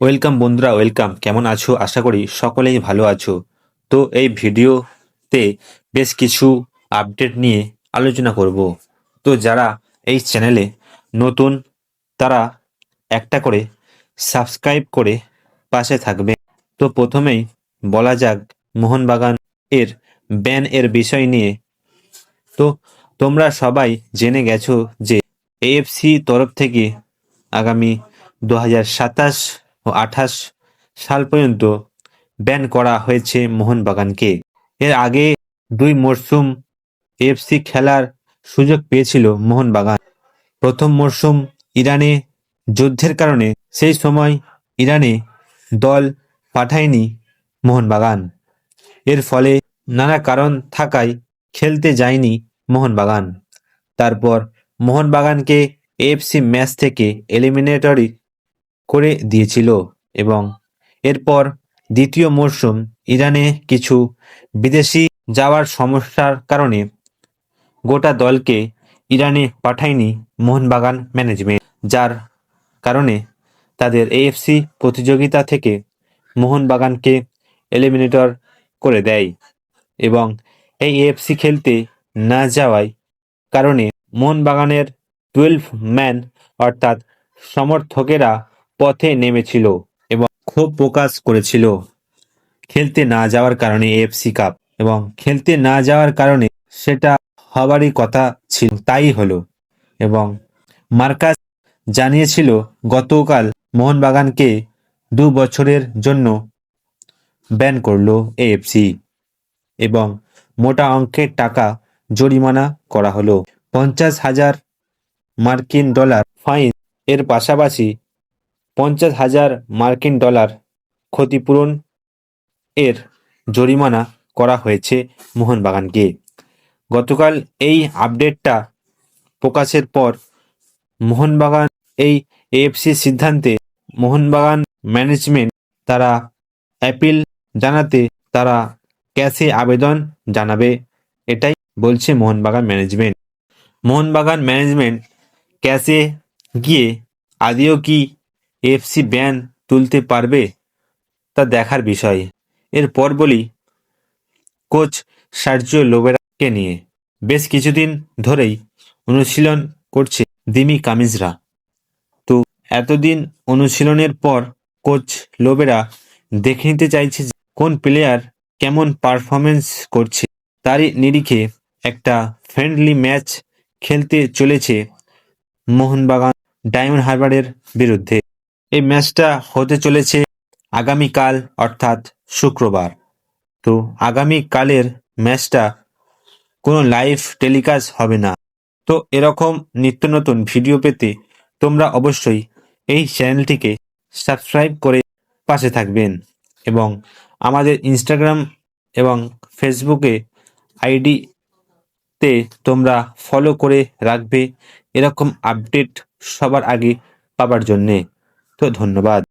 Welcome বন্ধুরা, welcome. কেমন আছো? আশা করি সকলেই ভালো আছো। তো এই ভিডিওতে বেশ কিছু আপডেট নিয়ে আলোচনা করব। তো যারা এই চ্যানেলে নতুন, তারা একটা করে সাবস্ক্রাইব করে পাশে থাকবে। তো প্রথমেই বলা যাক মোহনবাগান এর ব্যান এর বিষয় নিয়ে। তো তোমরা সবাই জেনে গেছো যে এএফসি তরফ থেকে আগামী দু হাজার সাতাশ ও আঠাশ সাল পর্যন্ত ব্যান করা হয়েছে মোহনবাগানকে। এর আগে দুই মরশুম এএফসি খেলার সুযোগ পেয়েছিল মোহনবাগান। প্রথম মরশুম ইরানে যুদ্ধের কারণে সেই সময় ইরানে দল পাঠায়নি মোহনবাগান। এর ফলে নানা কারণ থাকায় খেলতে যায়নি মোহনবাগান। তারপর মোহনবাগানকে এএফসি ম্যাচ থেকে এলিমিনেটরি করে দিয়েছিল এবং এরপর দ্বিতীয় মরশুম ইরানে কিছু বিদেশি যাওয়ার সমস্যার কারণে গোটা দলকে ইরানে পাঠায়নি মোহনবাগান ম্যানেজমেন্ট, যার কারণে তাদের এএফসি প্রতিযোগিতা থেকে মোহনবাগানকে এলিমিনেটর করে দেয় এবং এই এএফসি খেলতে না যাওয়ায় কারণে মোহনবাগানের টুয়েলভ ম্যান অর্থাৎ সমর্থকেরা পথে নেমেছিল এবং ক্ষোভ প্রকাশ করেছিল। খেলতে না যাওয়ার কারণে এএফসি কাপ এবং খেলতে না যাওয়ার কারণে সেটা হবারই কথা ছিল, তাই হলো। এবং মার্কাস জানিয়েছিল, গতকাল মোহনবাগানকে দু বছরের জন্য ব্যান করল এএফসি এবং মোটা অঙ্কের টাকা জরিমানা করা হলো। পঞ্চাশ হাজার মার্কিন ডলার ফাইন এর পাশাপাশি পঞ্চাশ হাজার মার্কিন ডলার ক্ষতিপূরণ এর জরিমানা করা হয়েছে মোহনবাগানকে। গতকাল এই আপডেটটা প্রকাশের পর মোহনবাগান এই এএফসি সিদ্ধান্তে মোহনবাগান ম্যানেজমেন্ট তারা অ্যাপিল জানাতে তারা ক্যাশে আবেদন জানাবে, এটাই বলছে মোহনবাগান ম্যানেজমেন্ট। মোহনবাগান ম্যানেজমেন্ট ক্যাশে গিয়ে আদিও কি এফসি ব্যান তুলতে পারবে তা দেখার বিষয়। এরপর বলি, কোচ সার্জিও লোবেরাকে নিয়ে। বেশ কিছুদিন ধরেই অনুশীলন করছে দিমি কামিজরা। তো এতদিন অনুশীলনের পর কোচ লোবেরা দেখে নিতে চাইছে কোন প্লেয়ার কেমন পারফরমেন্স করছে। তারই নিরিখে একটা ফ্রেন্ডলি ম্যাচ খেলতে চলেছে মোহনবাগান ডায়মন্ড হারবারের বিরুদ্ধে। এই ম্যাচটা হতে চলেছে আগামীকাল, অর্থাৎ শুক্রবার। তো আগামীকালের ম্যাচটা কোনো লাইভ টেলিকাস্ট হবে না। তো এরকম নিত্য নতুন ভিডিও পেতে তোমরা অবশ্যই এই চ্যানেলটিকে সাবস্ক্রাইব করে পাশে থাকবেন এবং আমাদের ইনস্টাগ্রাম এবং ফেসবুকে আইডিতে তোমরা ফলো করে রাখবে এরকম আপডেট সবার আগে পাবার জন্যে। তো ধন্যবাদ।